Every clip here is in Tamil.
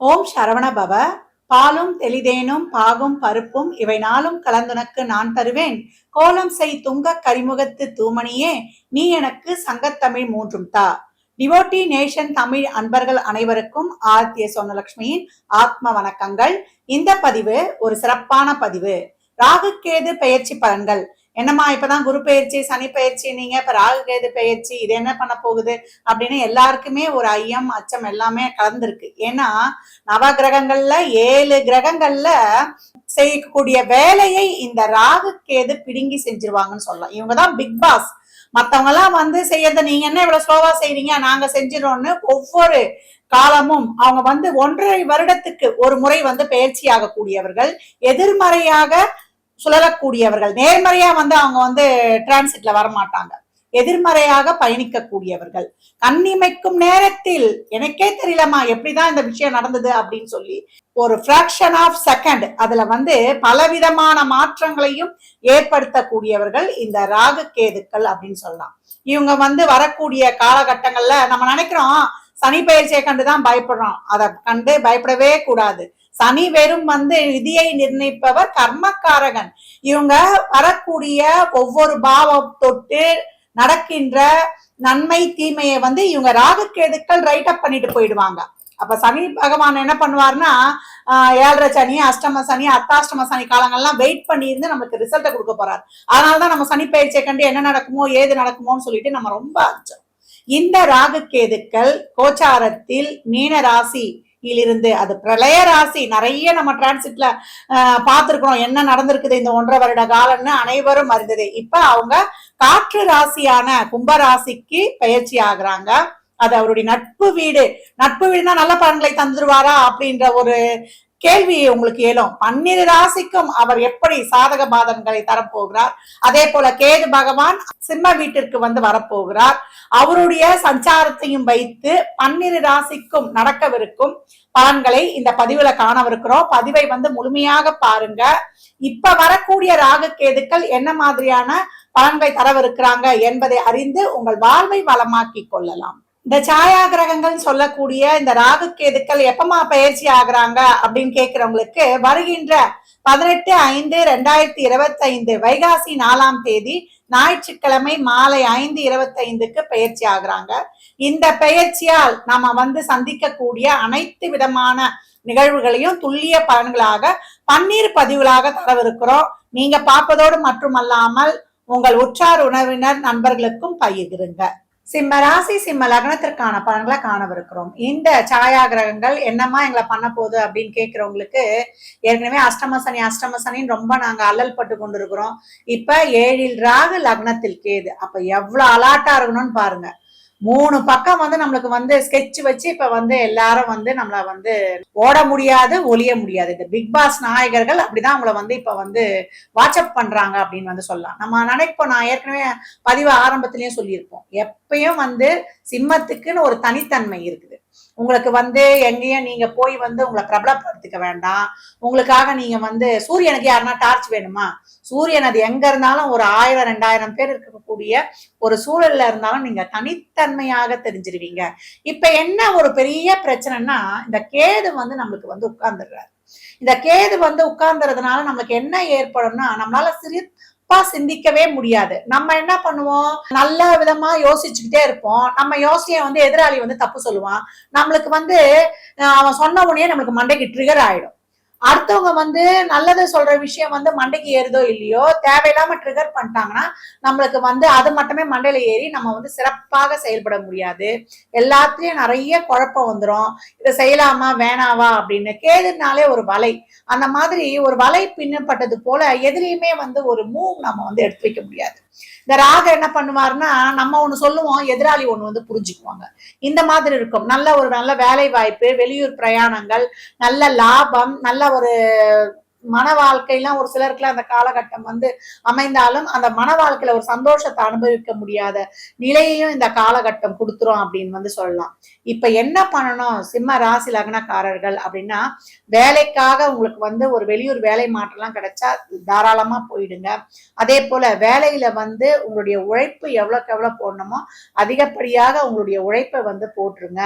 ஓம் சரவண பவ. பாலும் தெளிதேனும் பாகும் பருப்பும் இவை நாளும் கலந்துனக்கு நான் தருவேன். கோலம் செய் துங்க கரிமுகத்து தூமணியே நீ எனக்கு சங்கத்தமிழ் மூன்றும் தா. டிவோட்டி நேஷன் தமிழ் அன்பர்கள் அனைவருக்கும் ஆர்த்திய சோனலட்சுமியின் ஆத்ம வணக்கங்கள். இந்த பதிவு ஒரு சிறப்பான பதிவு. ராகு கேது பெயர்ச்சி பலன்கள். என்னம்மா இப்பதான் குரு பயிற்சி சனி பயிற்சி நீங்க இப்ப ராகு கேது பயிற்சி இது என்ன பண்ண போகுது? அப்படின்னு எல்லாருக்குமே ஒரு ஐயம் அச்சம் எல்லாமே கலந்துருக்கு. ஏன்னா நவ கிரகங்கள்ல ஏழு கிரகங்கள்ல செய்யக்கூடிய வேலையை இந்த ராகு கேது பிடுங்கி செஞ்சிருவாங்கன்னு சொல்லலாம். இவங்கதான் பிக் பாஸ் மத்தவங்க எல்லாம் வந்து செய்யறத நீங்க என்ன இவ்வளவு ஸ்லோவா செய்றீங்க? நாங்க செஞ்சிடோம்னு ஒவ்வொரு காலமும் அவங்க வந்து ஒன்றரை வருடத்துக்கு ஒரு முறை வந்து பயிற்சி ஆகக்கூடியவர்கள் எதிர்மறையாக சுழலக்கூடியவர்கள். நேர்மறையா வந்து அவங்க வந்து டிரான்சிட்ல வரமாட்டாங்க. எதிர்மறையாக பயணிக்கக்கூடியவர்கள். கண்ணிமைக்கும் நேரத்தில் எனக்கே தெரியலமா எப்படிதான் இந்த விஷயம் நடந்தது அப்படின்னு சொல்லி ஒரு ஃபிராக்ஷன் ஆஃப் செகண்ட் அதுல வந்து பலவிதமான மாற்றங்களையும் ஏற்படுத்தக்கூடியவர்கள் இந்த ராகு கேதுக்கள் அப்படின்னு சொல்லலாம். இவங்க வந்து வரக்கூடிய காலகட்டங்கள்ல நம்ம நினைக்கிறோம் சனி பயிற்சியை கண்டுதான் பயப்படுறோம். அதை கண்டு பயப்படவே கூடாது. சனி வெறும் வந்து விதியை நிர்ணயிப்பவர் கர்மக்காரகன். இவங்க வரக்கூடிய ஒவ்வொரு பாவம் தொட்டு நடக்கின்ற நன்மை தீமையை வந்து இவங்க ராகுக்கேதுக்கள் ரைட் அப் பண்ணிட்டு போயிடுவாங்க. அப்ப சனி பகவான் என்ன பண்ணுவார்னா ஏழரை சனி அஷ்டம சனி அத்தாஷ்டம சனி காலங்கள்லாம் வெயிட் பண்ணி இருந்து நமக்கு ரிசல்ட்டை கொடுக்க போறாரு. அதனாலதான் நம்ம சனி பயிற்சியை கண்டு என்ன நடக்குமோ ஏது நடக்குமோன்னு சொல்லிட்டு நம்ம ரொம்ப அச்சம் இந்த ராகு கேதுக்கள் கோச்சாரத்தில் மீன ராசி இருந்து அது பிரளய ராசி. நிறைய நம்ம டிரான்சிட்ல பார்த்திருக்கிறோம் என்ன நடந்திருக்குது இந்த ஒன்றரை வருட காலம்னு அனைவரும் அறிந்தது. இப்ப அவங்க காற்று ராசியான கும்ப ராசிக்கு பயிற்சி ஆகுறாங்க. அது அவருடைய நட்பு வீடு. நட்பு வீடுனா நல்ல பலன்களை தந்துருவாரா அப்படின்ற ஒரு கேள்வி உங்களுக்கு ஏலும். பன்னிரு ராசிக்கும் அவர் எப்படி சாதக பாதங்களை தரப்போகிறார்? அதே போல கேது பகவான் சிம்ம வீட்டிற்கு வந்து வரப்போகிறார். அவருடைய சஞ்சாரத்தையும் வைத்து பன்னிரு ராசிக்கும் நடக்கவிருக்கும் பலன்களை இந்த பதிவுல காணவிருக்கிறோம். பதிவை வந்து முழுமையாக பாருங்க. இப்ப வரக்கூடிய ராகு கேதுக்கள் என்ன மாதிரியான பலன்களை தரவிருக்கிறாங்க என்பதை அறிந்து உங்கள் வாழ்வை வளமாக்கி கொள்ளலாம். இந்த சாயா கிரகங்கள் சொல்லக்கூடிய இந்த ராகு கேதுக்கள் எப்பமா பயிற்சி ஆகுறாங்க அப்படின்னு கேட்கிறவங்களுக்கு வருகின்ற பதினெட்டு ஐந்து ரெண்டாயிரத்தி இருபத்தைந்து வைகாசி நாலாம் தேதி ஞாயிற்றுக்கிழமை மாலை ஐந்து இருபத்தைந்துக்கு பயிற்சி ஆகுறாங்க. இந்த பயிற்சியால் நாம வந்து சந்திக்கக்கூடிய அனைத்து விதமான நிகழ்வுகளையும் துல்லிய பலன்களாக பன்னீர் பதிவுகளாக தரவிருக்கிறோம். நீங்க பார்ப்பதோடு மட்டுமல்லாமல் உங்கள் உற்றார் உணவினர் நண்பர்களுக்கும் பகிர்ந்துருங்க. சிம்ம ராசி சிம்ம லக்னத்திற்கான பலன்களை காணவிருக்கிறோம். இந்த சாயா கிரகங்கள் என்னமா எங்களை பண்ண போகுது அப்படின்னு கேட்கிறவங்களுக்கு ஏற்கனவே அஷ்டம சனி அஷ்டம சனின்னு ரொம்ப நாங்க அல்லல் பட்டு கொண்டிருக்கிறோம். இப்ப ஏழில் ராகு லக்னத்தில் கேது. அப்ப எவ்வளவு அலாட்டா இருக்கணும்னு பாருங்க. மூணு பக்கம் வந்து நம்மளுக்கு வந்து ஸ்கெட்ச் வச்சு இப்ப வந்து எல்லாரும் வந்து நம்மள வந்து ஓட முடியாது ஒளிய முடியாது. இந்த பிக் பாஸ் நாயகர்கள் அப்படிதான் அவங்கள வந்து இப்ப வந்து வாட்ஸ்அப் பண்றாங்க அப்படின்னு வந்து சொல்லலாம். நம்ம நினைப்போம் நான் ஏற்கனவே பதிவு ஆரம்பத்திலயும் சொல்லியிருப்போம். எப்பயும் வந்து சிம்மத்துக்குன்னு ஒரு தனித்தன்மை இருக்குது. உங்களுக்கு வந்து எங்கேயும் நீங்க போய் வந்து உங்களை பிரபலப்படுத்திக்க வேண்டாம். உங்களுக்காக நீங்க வந்து சூரியனுக்கு யாருன்னா டார்ச் வேணுமா? சூரியன் அது எங்க இருந்தாலும் ஒரு ஆயிரம் ரெண்டாயிரம் பேர் இருக்கக்கூடிய ஒரு சூழல்ல இருந்தாலும் நீங்க தனித்தன்மையாக தெரிஞ்சிருவீங்க. இப்ப என்ன ஒரு பெரிய பிரச்சனைனா இந்த கேது வந்து நம்மளுக்கு வந்து உட்கார்ந்துடுறாரு. இந்த கேது வந்து உட்கார்ந்துறதுனால நம்மளுக்கு என்ன ஏற்படும்னா நம்மளால சிறு தப்பா சிந்திக்கவே முடியாது. நம்ம என்ன பண்ணுவோம்? நல்ல விதமா யோசிச்சுக்கிட்டே இருப்போம். நம்ம யோசனையை வந்து எதிராளி வந்து தப்பு சொல்லுவான். நம்மளுக்கு வந்து அவன் சொன்ன உடனே நம்மளுக்கு மண்டைக்கு ட்ரிகர் ஆயிடும். அடுத்தவங்க வந்து நல்லது சொல்ற விஷயம் வந்து மண்டைக்கு ஏறுதோ இல்லையோ தேவையில்லாம ட்ரிகர் பண்ணிட்டாங்கன்னா நம்மளுக்கு வந்து அது மட்டுமே மண்டையில ஏறி நம்ம வந்து சிறப்பாக செயல்பட முடியாது. எல்லாத்துலயும் நிறைய குழப்பம் வந்துடும் இதை செய்யலாமா வேணாவா அப்படின்னு கேதுனாலே ஒரு வலை. அந்த மாதிரி ஒரு வலை பின்னப்பட்டது போல எதிரியுமே வந்து ஒரு மூவ் நம்ம வந்து எடுத்து வைக்க முடியாது. இந்த ராக என்ன பண்ணுவாருன்னா நம்ம ஒண்ணு சொல்லுவோம் எதிராளி ஒண்ணு வந்து புரிஞ்சுக்குவாங்க. இந்த மாதிரி இருக்கும். நல்ல ஒரு நல்ல வேலை வாய்ப்பு வெளியூர் பிரயாணங்கள் நல்ல லாபம் நல்ல ஒரு மன வாழ்க்கையெல்லாம் ஒரு சிலருக்குலாம் அந்த காலகட்டம் வந்து அமைந்தாலும் அந்த மன வாழ்க்கையில ஒரு சந்தோஷத்தை அனுபவிக்க முடியாத நிலையையும் இந்த காலகட்டம் கொடுத்துரும் அப்படின்னு வந்து சொல்லலாம். இப்ப என்ன பண்ணணும்? சிம்ம ராசி லக்னக்காரர்கள் அப்படின்னா வேலைக்காக உங்களுக்கு வந்து ஒரு வெளியூர் வேலை மாற்றம்லாம் கிடைச்சா தாராளமா போயிடுங்க. அதே போல வேலையில வந்து உங்களுடைய உழைப்பு எவ்வளோக்கு எவ்வளோ போடணுமோ அதிகப்படியாக உங்களுடைய உழைப்பை வந்து போட்டுருங்க.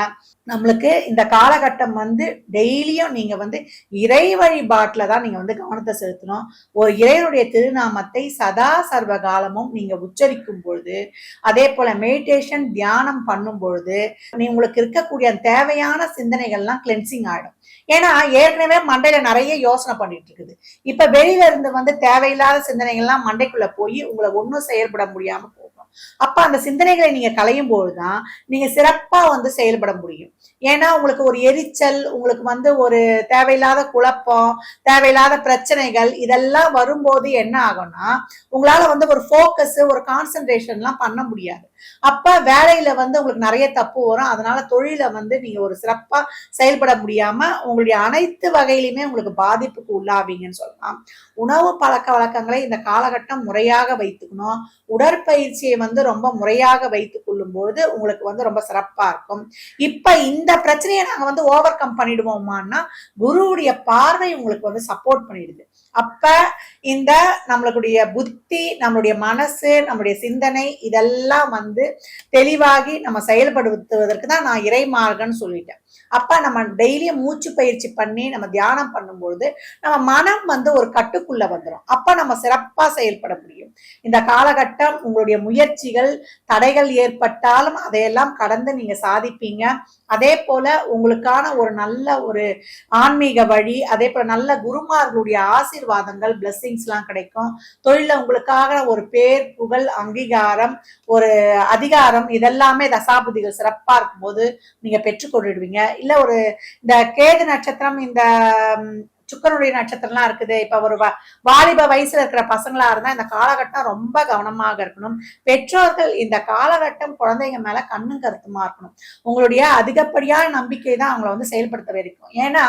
நம்மளுக்கு இந்த காலகட்டம் வந்து டெய்லியும் நீங்க வந்து இறை வழிபாட்டில் தான் நீங்க வந்து கவனத்தை செலுத்தணும். ஒரு இறைவனுடைய திருநாமத்தை சதா சர்வ காலமும் நீங்க உச்சரிக்கும் பொழுது அதே போல மெடிடேஷன் தியானம் பண்ணும் பொழுது நீ உங்களுக்கு இருக்கக்கூடிய தேவையான சிந்தனைகள்லாம் கிளென்சிங் ஆகிடும் ஏன்னா ஏற்கனவே மண்டையில நிறைய யோசனை பண்ணிட்டு இருக்குது இப்ப வெளியில இருந்து வந்து தேவையில்லாத சிந்தனைகள்லாம் மண்டைக்குள்ள போய் உங்களை ஒன்றும் செயல்பட முடியாம போகும். அப்ப அந்த சிந்தனைகளை நீங்க களையும் போதுதான் நீங்க சிறப்பா வந்து செயல்பட முடியும். ஏன்னா உங்களுக்கு ஒரு எரிச்சல் உங்களுக்கு வந்து ஒரு தேவையில்லாத குழப்பம் தேவையில்லாத பிரச்சனைகள் இதெல்லாம் வரும்போது என்ன ஆகும்னா உங்களால வந்து ஒரு ஃபோக்கஸ் ஒரு கான்சன்ட்ரேஷன்லாம் பண்ண முடியாது. அப்ப வேலையில வந்து உங்களுக்கு நிறைய தப்பு வரும். அதனால தொழில வந்து நீங்க ஒரு சிறப்பா செயல்பட முடியாம உங்களுடைய அனைத்து வகையிலுமே உங்களுக்கு பாதிப்புக்கு உள்ளாவீங்கன்னு சொல்லலாம். உணவு பழக்க வழக்கங்களை இந்த காலகட்டம் முறையாக வைத்துக்கணும். உடற்பயிற்சியை வந்து ரொம்ப முறையாக வைத்துக் கொள்ளும் பொழுது உங்களுக்கு வந்து ரொம்ப சிறப்பா இருக்கும். இப்ப இந்த பிரச்சனையை நாங்க வந்து ஓவர் கம் பண்ணிடுவோமான்னா குருவுடைய பார்வை உங்களுக்கு வந்து சப்போர்ட் பண்ணிடுது. அப்ப இந்த நம்மளுடைய புத்தி நம்மளுடைய மனசு நம்மளுடைய சிந்தனை இதெல்லாம் வந்து தெளிவாகி நம்ம செயல்படுத்துவதற்கு தான் நான் இறைமார்கன்னு சொல்லிட்டேன். அப்ப நம்ம டெய்லியும் மூச்சு பயிற்சி பண்ணி நம்ம தியானம் பண்ணும்பொழுது நம்ம மனம் வந்து ஒரு கட்டுக்குள்ள வந்துடும் அப்ப நம்ம சிறப்பா செயல்பட முடியும். இந்த காலகட்டம் உங்களுடைய முயற்சிகள் தடைகள் ஏற்பட்டாலும் அதையெல்லாம் கடந்து நீங்க சாதிப்பீங்க. அதே போல உங்களுக்கான ஒரு நல்ல ஒரு ஆன்மீக வழி அதே போல நல்ல குருமார்களுடைய ஆசீர்வாதங்கள் பிளெஸ்ஸிங்ஸ் எல்லாம் கிடைக்கும். தொழில உங்களுக்காக ஒரு பேர் புகழ் அங்கீகாரம் ஒரு அதிகாரம் இதெல்லாமே தசாபுதிகள் சிறப்பா இருக்கும்போது நீங்க பெற்றுக்கொண்டுடுவீங்க. இல்ல ஒரு இந்த கேது நட்சத்திரம் இந்த சுக்கரனுடைய நட்சத்திரம்லாம் இருக்குது. இப்ப ஒரு வ- வாலிப வயசுல இருக்கிற பசங்களா இருந்தா இந்த காலகட்டம் ரொம்ப கவனமாக இருக்கணும். பெற்றோர்கள் இந்த காலகட்டம் குழந்தைங்க மேல கண்ணும் கருத்துமா இருக்கணும். உங்களுடைய அதிகப்படியான நம்பிக்கை தான் அவங்கள வந்து செயல்படுத்த வரைக்கும். ஏன்னா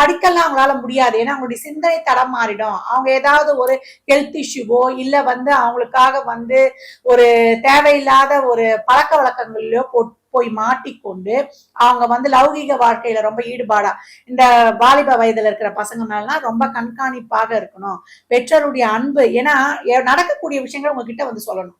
படிக்கலாம் அவங்களால முடியாது. ஏன்னா அவங்களுடைய சிந்தனை தடம் மாறிடும். அவங்க ஏதாவது ஒரு ஹெல்த் இஷ்யூவோ இல்ல வந்து அவங்களுக்காக வந்து ஒரு தேவையில்லாத ஒரு பழக்க வழக்கங்களிலோ போட்டு போய் மாட்டிக்கொண்டு அவங்க வந்து லௌகீக வாழ்க்கையில ரொம்ப ஈடுபாடா இந்த வாலிப வயதுல இருக்கிற பசங்க மேலாம் ரொம்ப கண்காணிப்பாக இருக்கணும். பெற்றோருடைய அன்பு ஏன்னா நடக்கக்கூடிய விஷயங்கள் உங்ககிட்ட வந்து சொல்லணும்.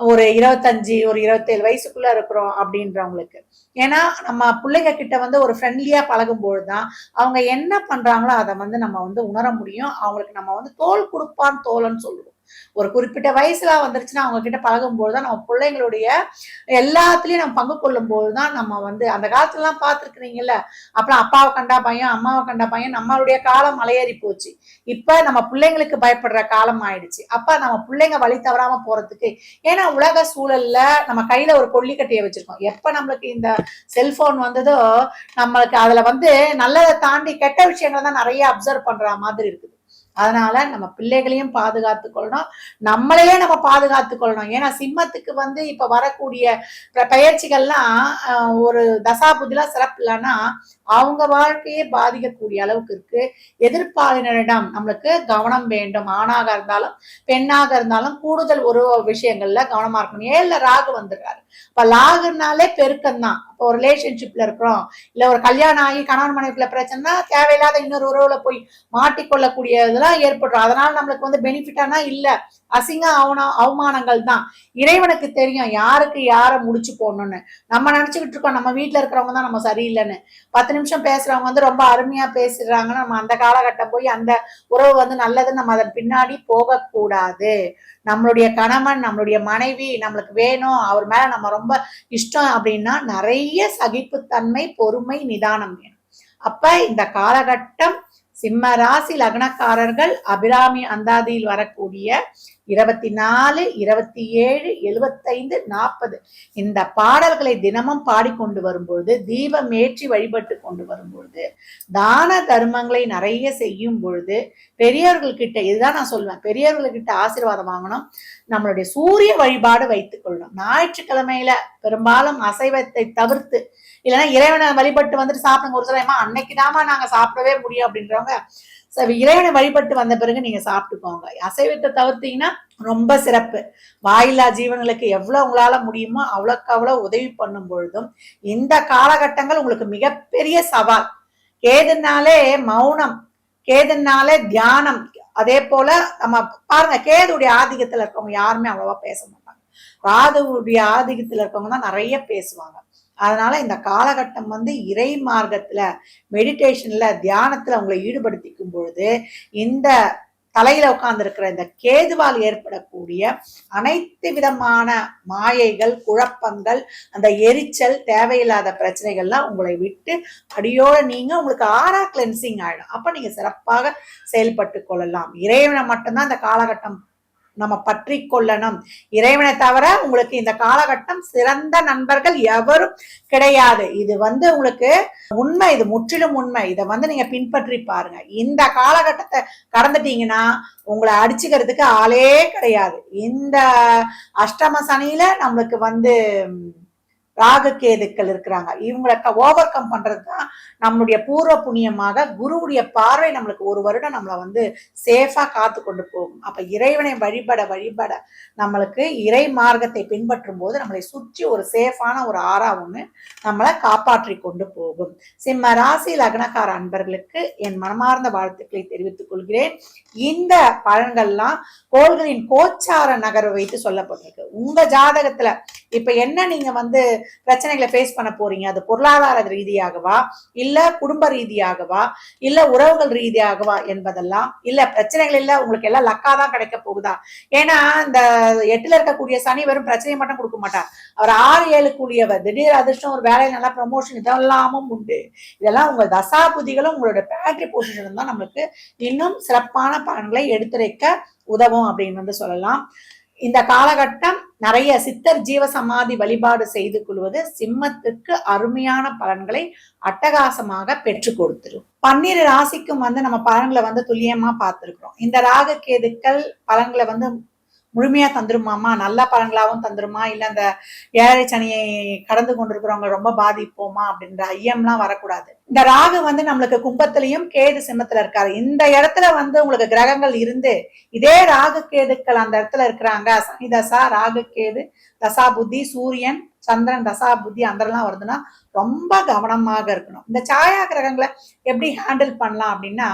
ஒரு இருபத்தஞ்சு ஒரு இருபத்தேழு வயசுக்குள்ள இருக்கிறோம் அப்படின்றவங்களுக்கு. ஏன்னா நம்ம பிள்ளைங்க கிட்ட வந்து ஒரு ஃப்ரெண்ட்லியா பழகும் பொழுதுதான் அவங்க என்ன பண்றாங்களோ அதை வந்து நம்ம வந்து உணர முடியும். அவங்களுக்கு நம்ம வந்து தோல் கொடுப்பான் தோலன்னு சொல்லுவோம். ஒரு குறிப்பிட்ட வயசுல வந்துருச்சுன்னா அவங்க கிட்ட பழகும்போது தான் நம்ம பிள்ளைங்களுடைய எல்லாத்துலயும் நம்ம பங்கு கொள்ளும் போதுதான் நம்ம வந்து அந்த காலத்துல எல்லாம் பார்த்துருக்கிறீங்கல்ல? அப்புறம் அப்பாவை கண்டா பையன் அம்மாவை கண்டா பையன் நம்மளுடைய காலம் மலையேறி போச்சு. இப்ப நம்ம பிள்ளைங்களுக்கு பயப்படுற காலம் ஆயிடுச்சு. அப்ப நம்ம பிள்ளைங்க வழி தவறாம போறதுக்கு ஏன்னா உலக சூழல்ல நம்ம கையில ஒரு கொல்லிக்கட்டையை வச்சிருக்கோம். எப்ப நம்மளுக்கு இந்த செல்போன் வந்ததோ நம்மளுக்கு அதுல வந்து நல்லதை தாண்டி கெட்ட விஷயங்களை தான் நிறைய அப்சர்வ் பண்ற மாதிரி இருக்குது. அதனால நம்ம பிள்ளைகளையும் பாதுகாத்து கொள்ளணும் நம்மளையே நம்ம பாதுகாத்து கொள்ளணும் ஏன்னா சிம்மத்துக்கு வந்து இப்ப வரக்கூடிய பயிற்சிகள்லாம் ஒரு தசாபுதிலாம் சிறப்பு இல்லைன்னா அவங்க வாழ்க்கையே பாதிக்கக்கூடிய அளவுக்கு இருக்கு. எதிர்ப்பாளினரிடம் நம்மளுக்கு கவனம் வேண்டும். ஆணாக இருந்தாலும் பெண்ணாக இருந்தாலும் கூடுதல் ஒரு விஷயங்கள்ல கவனமா இருக்கணும். ஏழுல ராகு வந்துடுறாரு. இப்ப லாகுனாலே பெருக்கம் தான் இப்போ ஒரு ரிலேஷன்ஷிப்ல இருக்கிறோம். இல்ல ஒரு கல்யாணம் ஆகி கணவன் மனைவிக்குள்ள பிரச்சனைனா தேவையில்லாத இன்னொரு உறவுல போய் மாட்டிக்கொள்ளக்கூடிய இதெல்லாம் ஏற்படுறோம். அதனால நம்மளுக்கு வந்து பெனிஃபிட்டானா இல்ல. அசிங்க அவன அவமானங்கள் தான் இறைவனுக்கு தெரியும் யாருக்கு யாரை முடிச்சு போடணும்னு. நம்ம நினச்சிக்கிட்டு இருக்கோம் நம்ம வீட்டில் இருக்கிறவங்க தான் நம்ம சரியில்லைன்னு. பத்து நிமிஷம் பேசுறவங்க வந்து ரொம்ப அருமையா பேசிடுறாங்கன்னு நம்ம அந்த காலகட்டம் போய் அந்த உறவு வந்து நல்லதுன்னு நம்ம அதன் பின்னாடி போகக்கூடாது. நம்மளுடைய கணவன் நம்மளுடைய மனைவி நம்மளுக்கு வேணும் அவர் மேல நம்ம ரொம்ப இஷ்டம் அப்படின்னா நிறைய சகிப்புத்தன்மை பொறுமை நிதானம் வேணும். அப்ப இந்த காலகட்டம் சிம்ம ராசி லக்னக்காரர்கள் அபிராமி அந்தாதியில் வரக்கூடிய இருபத்தி நாலு இருபத்தி ஏழு எழுபத்தைந்து நாற்பது இந்த பாடல்களை தினமும் பாடிக்கொண்டு வரும்பொழுது தீபம் ஏற்றி வழிபட்டு கொண்டு வரும்பொழுது தான தர்மங்களை நிறைய செய்யும் பொழுது பெரியவர்கள்கிட்ட இதுதான் நான் சொல்லுவேன் பெரியவர்கள்கிட்ட ஆசீர்வாதம் வாங்கணும். நம்மளுடைய சூரிய வழிபாடு வைத்துக் கொள்ளணும். ஞாயிற்றுக்கிழமையில பெரும்பாலும் அசைவத்தை தவிர்த்து இல்லைன்னா இறைவனை வழிபட்டு வந்துட்டு சாப்பிடுங்க ஒரு சில அன்னைக்கு நாங்க சாப்பிடவே முடியும் அப்படின்றவங்க இறைவனை வழிபட்டு வந்த பிறகு நீங்க சாப்பிட்டுக்கோங்க. அசைவத்தை தவிர்த்தீங்கன்னா ரொம்ப சிறப்பு. வாயில்லா ஜீவன்களுக்கு எவ்வளவு உங்களால முடியுமோ அவ்வளோக்கு அவ்வளோ உதவி பண்ணும் பொழுதும் இந்த காலகட்டங்கள் உங்களுக்கு மிகப்பெரிய சவால். கேதுனாலே மௌனம் கேதுனாலே தியானம். அதே போல நம்ம பாருங்க கேதுடைய ஆதிக்கத்துல இருக்கவங்க யாருமே அவ்வளவா பேச மாட்டாங்க. ராதுவுடைய ஆதிக்கத்துல இருக்கவங்க தான் நிறைய பேசுவாங்க. அதனால இந்த காலகட்டம் வந்து இறை மார்க்கத்துல மெடிடேஷன்ல தியானத்துல உங்களை ஈடுபடுத்திக்கும் பொழுது இந்த தலையில உட்கார்ந்துருக்கிற இந்த கேதுவால் ஏற்படக்கூடிய அனைத்து விதமான மாயைகள் குழப்பங்கள் அந்த எரிச்சல் தேவையில்லாத பிரச்சனைகள்லாம் உங்களை விட்டு அடியோட நீங்க உங்களுக்கு ஆறா கிளென்சிங் ஆயிடும். அப்ப நீங்க சிறப்பாக செயல்பட்டு கொள்ளலாம். இறைவனை மட்டும்தான் இந்த காலகட்டம் நம்ம பற்றி கொள்ளணும். இறைவனை தவிர உங்களுக்கு இந்த காலகட்டம் சிறந்த நண்பர்கள் எவரும் கிடையாது. இது வந்து உங்களுக்கு உண்மை இது முற்றிலும் உண்மை. இதை வந்து நீங்க பின்பற்றி பாருங்க. இந்த காலகட்டத்தை கடந்துட்டீங்கன்னா உங்களை அடிச்சுக்கிறதுக்கு ஆளே கிடையாது. இந்த அஷ்டம சனியில நம்மளுக்கு வந்து ராககேதுக்கள் ராகு கேதுக்கள் இருக்கிறாங்க. இவங்களை ஓவர் கம் பண்றது தான் நம்மளுடைய பூர்வ புண்ணியமாக குருவுடைய பார்வை நம்மளுக்கு ஒரு வருடம் நம்மளை வந்து சேஃபா காத்து கொண்டு போகும். அப்ப இறைவனை வழிபட வழிபட நம்மளுக்கு இறை மார்க்கத்தை பின்பற்றும் போது நம்மளை சுற்றி ஒரு சேஃபான ஒரு ஆறா நம்மளை காப்பாற்றி கொண்டு போகும். சிம்ம ராசி லக்னக்கார அன்பர்களுக்கு என் மனமார்ந்த வாழ்த்துக்களை தெரிவித்துக் கொள்கிறேன். இந்த பலன்கள்லாம் கோள்களின் கோச்சார நகர்வை வைத்து சொல்லப்பட்டிருக்கு. உங்க ஜாதகத்துல இப்ப என்ன நீங்க வந்து பிரச்சனைகளை ஃபேஸ் பண்ண போறீங்க. அது பொருளாதார ரீதியாகவா இல்ல குடும்ப ரீதியாகவா இல்ல உறவுகள் ரீதியாகவா என்பதெல்லாம் இல்ல பிரச்சனைகள் இல்ல உங்களுக்கு எல்லாம் லக்கா தான் கிடைக்க போகுதா? ஏன்னா இந்த எட்டுல இருக்கக்கூடிய சனி வெறும் பிரச்சனையை மட்டும் கொடுக்க மாட்டார். அவர் ஆறு ஏழு கூடியவர் திடீர் அதிர்ஷ்டம் ஒரு வேலையில நல்லா ப்ரமோஷன் இதெல்லாமும் உண்டு. இதெல்லாம் உங்க தசாபுதிகளும் உங்களோட பேட்டரி பொசிஷன் தான் நம்மளுக்கு இன்னும் சிறப்பான பலன்களை எடுத்துரைக்க உதவும் அப்படின்னு வந்து சொல்லலாம். இந்த காலகட்டம் நிறைய சித்தர் ஜீவசமாதி வழிபாடு செய்து கொள்வது சிம்மத்துக்கு அருமையான பலன்களை அட்டகாசமாக பெற்று கொடுத்துரும். பன்னிரு ராசிக்கும் வந்து நம்ம பலன்களை வந்து துல்லியமா பார்த்திருக்கிறோம். இந்த ராக கேதுக்கள் பலன்களை வந்து முழுமையா தந்துருமாமா நல்ல பலன்களாவும் தந்துருமா? இல்ல அந்த ஏழை சனியை கடந்து கொண்டிருக்கிறவங்க ரொம்ப பாதிப்போமா? அப்படின்ற ஐயம்லாம் வரக்கூடாது. இந்த ராகு வந்து நம்மளுக்கு கும்பத்திலையும் கேது சிம்மத்துல இருக்காரு. இந்த இடத்துல வந்து உங்களுக்கு கிரகங்கள் இருந்து இதே ராகு கேதுக்கள் அந்த இடத்துல இருக்கிறாங்க. சனி தசா ராகு கேது தசா புத்தி சூரியன் சந்திரன் தசா புத்தி அந்தரெல்லாம் வருதுன்னா ரொம்ப கவனமாக இருக்கணும். இந்த சாயா கிரகங்களை எப்படி ஹேண்டில் பண்ணலாம் அப்படின்னா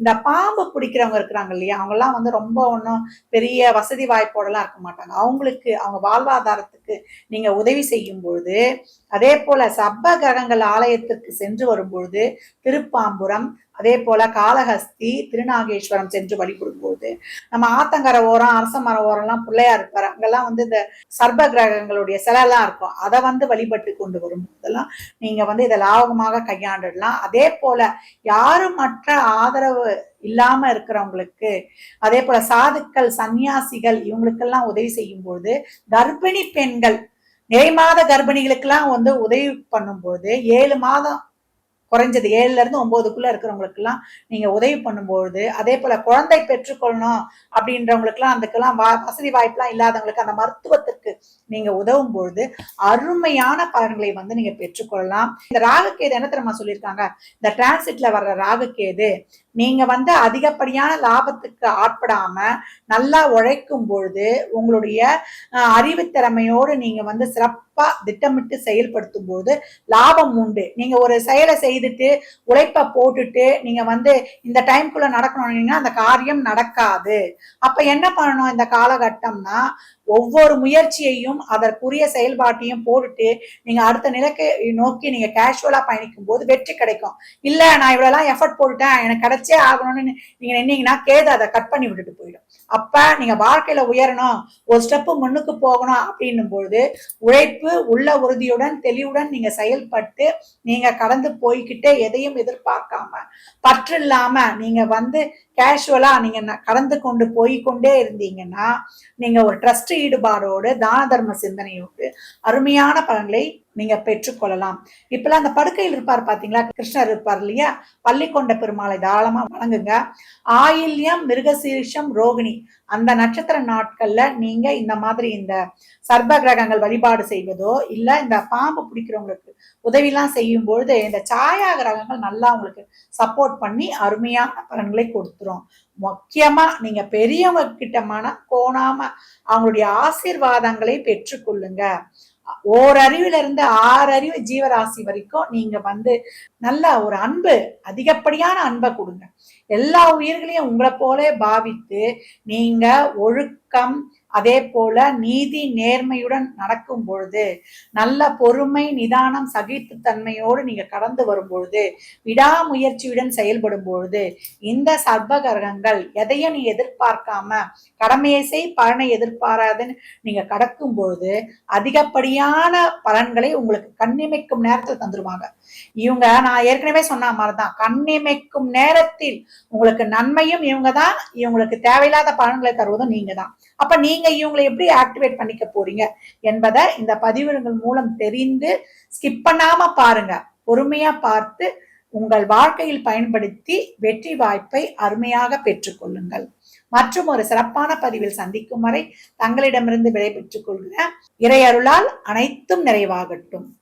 இந்த பாம்பு பிடிக்கிறவங்க இருக்கிறாங்க இல்லையா அவங்கெல்லாம் வந்து ரொம்ப ஒன்றும் பெரிய வசதி வாய்ப்போடலாம் இருக்க மாட்டாங்க. அவங்களுக்கு அவங்க வாழ்வாதாரத்துக்கு நீங்கள் உதவி செய்யும் பொழுது அதே போல் சப்ப கிரகங்கள் ஆலயத்திற்கு சென்று வரும்பொழுது திருப்பாம்புரம் அதே போல காளஹஸ்தி திருநாகேஸ்வரம் சென்று வழிபடும்போது நம்ம ஆத்தங்கரை ஓரம் அரச மர ஓரம்லாம் பிள்ளையார் இருப்பார் அங்கெல்லாம் வந்து இந்த சர்ப கிரகங்களுடைய சிலைலாம் இருக்கும். அதை வந்து வழிபட்டு கொண்டு வரும்போதெல்லாம் நீங்க வந்து இதை லாபகமாக கையாண்டுடலாம். அதே போல யாரும் மற்ற ஆதரவு இல்லாம இருக்கிறவங்களுக்கு அதே போல சாதுக்கள் சன்னியாசிகள் இவங்களுக்கெல்லாம் உதவி செய்யும் கர்ப்பிணி பெண்கள் நிறை மாத கர்ப்பிணிகளுக்கெல்லாம் வந்து உதவி பண்ணும்போது ஏழு மாதம் குறைஞ்சது ஏழுல இருந்து ஒன்பதுக்குள்ள இருக்கிறவங்களுக்கெல்லாம் நீங்க உதவி பண்ணும்போது அதே போல குழந்தை பெற்றுக்கொள்ளணும் அப்படின்றவங்களுக்குலாம் அதுக்கெல்லாம் வா வசதி வாய்ப்புலாம் இல்லாதவங்களுக்கு அந்த மருத்துவத்துக்கு நீங்க உதவும் பொழுது அருமையான பலன்களை வந்து நீங்கள் பெற்றுக்கொள்ளலாம். இந்த ராகுக்கேது என்ன தெரியுமா சொல்லியிருக்காங்க? இந்த டிரான்சிட்ல வர்ற ராகுக்கேது நீங்க வந்து அதிகப்படியான லாபத்துக்கு ஆட்படாம நல்லா உழைக்கும் பொழுது உங்களுடைய அறிவுத்திறமையோடு நீங்க வந்து சிறப்பா திட்டமிட்டு செயல்படுத்தும் போது லாபம் உண்டு. நீங்க ஒரு செயலை செய்துட்டு உழைப்ப போட்டுட்டு நீங்க வந்து இந்த டைம்குள்ள நடக்கணும்னா அந்த காரியம் நடக்காது. அப்ப என்ன பண்ணணும் இந்த காலகட்டம்னா ஒவ்வொரு முயற்சியையும் அதற்குரிய செயல்பாட்டையும் போட்டுட்டு நீங்க அடுத்த நிலைக்கு நோக்கி நீங்க கேஷுவலா பயணிக்கும் போது வெற்றி கிடைக்கும். இல்ல நான் இவ்வளவுலாம் எஃபர்ட் போட்டுட்டேன் எனக்கு கிடைச்சே ஆகணும்னு நீங்க நின்னீங்கன்னா கேது அதை கட் பண்ணி விட்டுட்டு போயிடும். அப்ப நீங்க வாழ்க்கையில உயரணும் ஒரு ஸ்டெப்பு முன்னுக்கு போகணும் அப்படின்னும் பொழுது உழைப்பு உள்ள உறுதியுடன் தெளிவுடன் நீங்க செயல்பட்டு நீங்க கடந்து போய்கிட்டே எதையும் எதிர்பார்க்காம பற்று இல்லாம நீங்க வந்து கேஷுவலா நீங்க கடந்து கொண்டு போய் கொண்டே இருந்தீங்கன்னா நீங்க ஒரு ட்ரஸ்ட் ஈடுபாடோடு தான தர்ம சிந்தனையோடு அருமையான பலன்களை நீங்க பெற்றுக்கொள்ளலாம். இப்பெல்லாம் அந்த படுக்கையில் இருப்பார் பாத்தீங்களா? கிருஷ்ணர் இருப்பார் இல்லையா? பள்ளிக்கொண்ட பெருமாளை தாராளமா வணங்குங்க. ஆயில்யம் மிருகசீரிஷம் ரோகிணி. அந்த நட்சத்திர நாட்கள்ல நீங்க இந்த மாதிரி இந்த சர்ப கிரகங்கள் வழிபாடு செய்வதோ இல்ல இந்த பாம்பு பிடிக்கிறவங்களுக்கு உதவிலாம் செய்யும் பொழுது இந்த சாயா கிரகங்கள் நல்லா உங்களுக்கு சப்போர்ட் பண்ணி அருமையான பலன்களை கொடுத்துரும். முக்கியமா நீங்க பெரியவங்க கிட்ட மனம் கோணாம அவங்களுடைய ஆசீர்வாதங்களை பெற்றுக்கொள்ளுங்க. ஓரறிவுல இருந்து ஆறு அறிவு ஜீவராசி வரைக்கும் நீங்க வந்து நல்ல ஒரு அன்பு அதிகப்படியான அன்பை கொடுங்க. எல்லா உயிர்களையும் உங்களை போல பாவித்து நீங்க ஒழுக்கம் அதே போல நீதி நேர்மையுடன் நடக்கும் பொழுது நல்ல பொறுமை நிதானம் சகிப்புத்தன்மையோடு நீங்க கடந்து வரும் பொழுது விடாமுயற்சியுடன் செயல்படும் பொழுது இந்த சர்வகரகங்கள் எதையும் நீ எதிர்பார்க்காம கடமையை செய் பலனை எதிர்பாராதுன்னு நீங்க கடக்கும் பொழுது அதிகப்படியான பலன்களை உங்களுக்கு கண்ணிமைக்கும் நேரத்தில் தந்துருவாங்க. இவங்க நான் ஏற்கனவே சொன்ன மாதிரிதான் கண்ணிமைக்கும் நேரத்தில் உங்களுக்கு நன்மையும் இவங்க தான் இவங்களுக்கு தேவையில்லாத பலன்களை தருவதும் நீங்க தான் அப்ப நீங்க இவங்களை எப்படி ஆக்டிவேட் பண்ணிக்க போறீங்க என்பதை இந்த பதிவுகள் மூலம் தெரிந்து ஸ்கிப் பண்ணாம பாருங்க. பொறுமையா பார்த்து உங்கள் வாழ்க்கையில் பயன்படுத்தி வெற்றி வாய்ப்பை அருமையாக பெற்றுக்கொள்ளுங்கள் மற்றும் ஒரு சிறப்பான பதிவில் சந்திக்கும் வரை தங்களிடமிருந்து விடைபெற்றுக் கொள்கிற இறையருளால் அனைத்தும் நிறைவாகட்டும்.